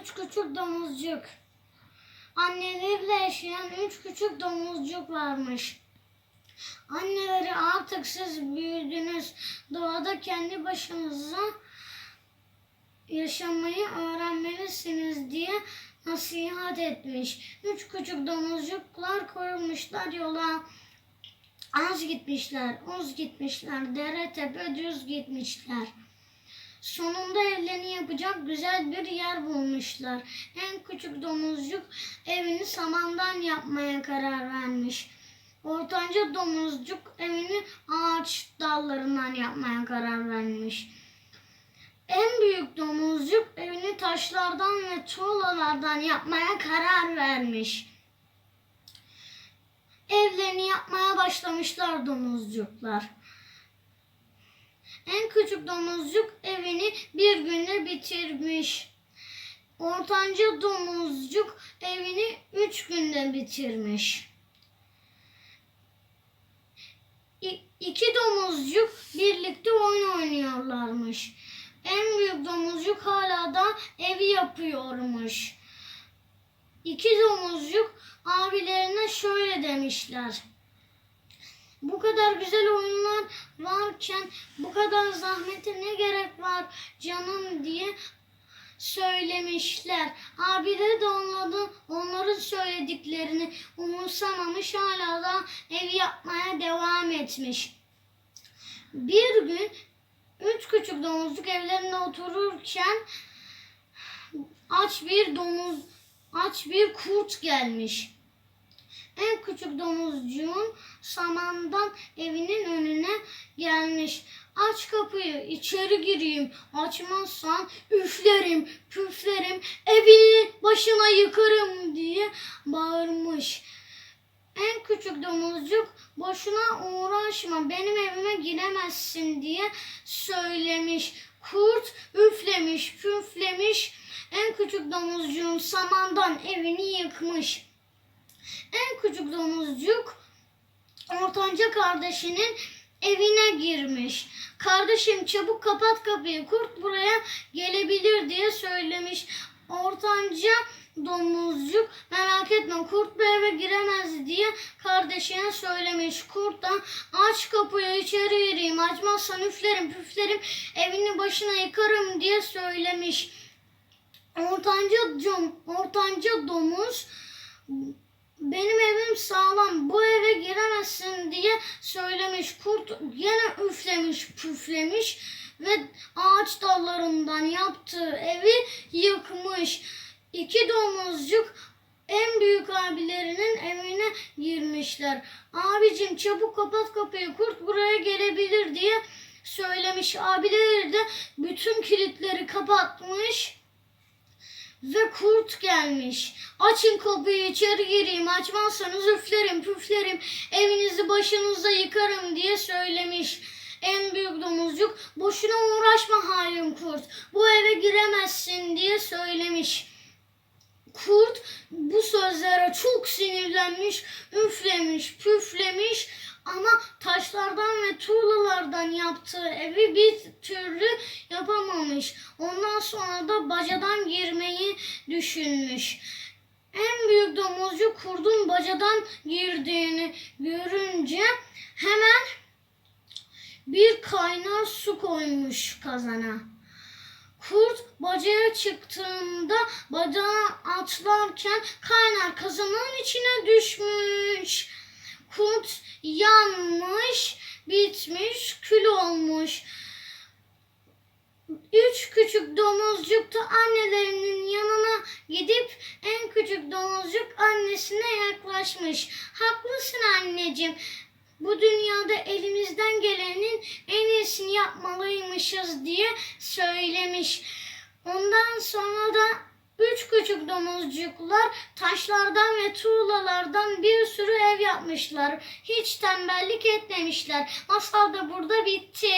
üç küçük domuzcuk. Anneleriyle yaşayan üç küçük domuzcuk varmış. Anneleri artık siz büyüdünüz. Doğada kendi başınıza yaşamayı öğrenmelisiniz diye nasihat etmiş. Üç küçük domuzcuklar koyulmuşlar yola. Az gitmişler, uz gitmişler, dere tepe düz gitmişler. Sonunda evlerini yapacak güzel bir yer bulmuşlar. En küçük domuzcuk evini samandan yapmaya karar vermiş. Ortanca domuzcuk evini ağaç dallarından yapmaya karar vermiş. En büyük domuzcuk evini taşlardan ve tuğlalardan yapmaya karar vermiş. Evlerini yapmaya başlamışlar domuzcuklar. En küçük domuzcuk evini bir günde bitirmiş. Ortanca domuzcuk evini üç günde bitirmiş. İ- İki domuzcuk birlikte oyun oynuyorlarmış. En büyük domuzcuk hala da evi yapıyormuş. İki domuzcuk abilerine şöyle demişler. Bu kadar güzel oyunlar varken bu kadar zahmete ne gerek var canım diye söylemişler. Abileri de onların, onların söylediklerini umursamamış hala da ev yapmaya devam etmiş. Bir gün üç küçük domuzcuk evlerinde otururken aç bir domuz aç bir kurt gelmiş. En küçük domuzcuğun samandan evinin önüne gelmiş. Aç kapıyı içeri gireyim. Açmazsan üflerim püflerim evini başına yıkarım diye bağırmış. En küçük domuzcuk boşuna uğraşma benim evime giremezsin diye söylemiş. Kurt üflemiş püflemiş en küçük domuzcuğun samandan evini yıkmış. En küçük domuzcuk ortanca kardeşinin evine girmiş. Kardeşim çabuk kapat kapıyı kurt buraya gelebilir diye söylemiş. Ortanca domuzcuk merak etme kurt bu eve giremez diye kardeşine söylemiş. Kurt da aç kapıyı içeri gireyim açmazsan üflerim püflerim evini başına yıkarım diye söylemiş. Ortanca, ortanca domuz benim evim sağlam bu eve giremezsin diye söylemiş. Kurt yine üflemiş püflemiş ve ağaç dallarından yaptığı evi yıkmış. İki domuzcuk en büyük abilerinin evine girmişler. Abicim çabuk kapat kapıyı kurt buraya gelebilir diye söylemiş. Abileri de bütün kilitleri kapatmış. Ve kurt gelmiş. Açın kapıyı içeri gireyim. Açmazsanız üflerim püflerim. Evinizi başınıza yıkarım diye söylemiş. En büyük domuzcuk boşuna uğraşma halim kurt. Bu eve giremezsin diye söylemiş. Kurt bu sözlere çok sinirlenmiş, üflemiş, püflemiş ama taşlardan ve tuğlalardan yaptığı evi bir türlü yapamamış. Ondan sonra da bacadan girmeyi düşünmüş. En büyük domuzcu kurdun bacadan girdiğini görünce hemen bir kaynar su koymuş kazana. Kurt bacaya çıktığında bacağı atlarken kaynar kazanın içine düşmüş. Kurt yanmış, bitmiş, kül olmuş. Üç küçük domuzcuk da annelerinin yanına gidip en küçük domuzcuk annesine yaklaşmış. Haklısın anneciğim. Bu dünyada elimizden gelenin en iyisini yapmalıymışız diye söylemiş. Ondan sonra da üç küçük domuzcuklar taşlardan ve tuğlalardan bir sürü ev yapmışlar. Hiç tembellik etmemişler. Masal da burada bitti.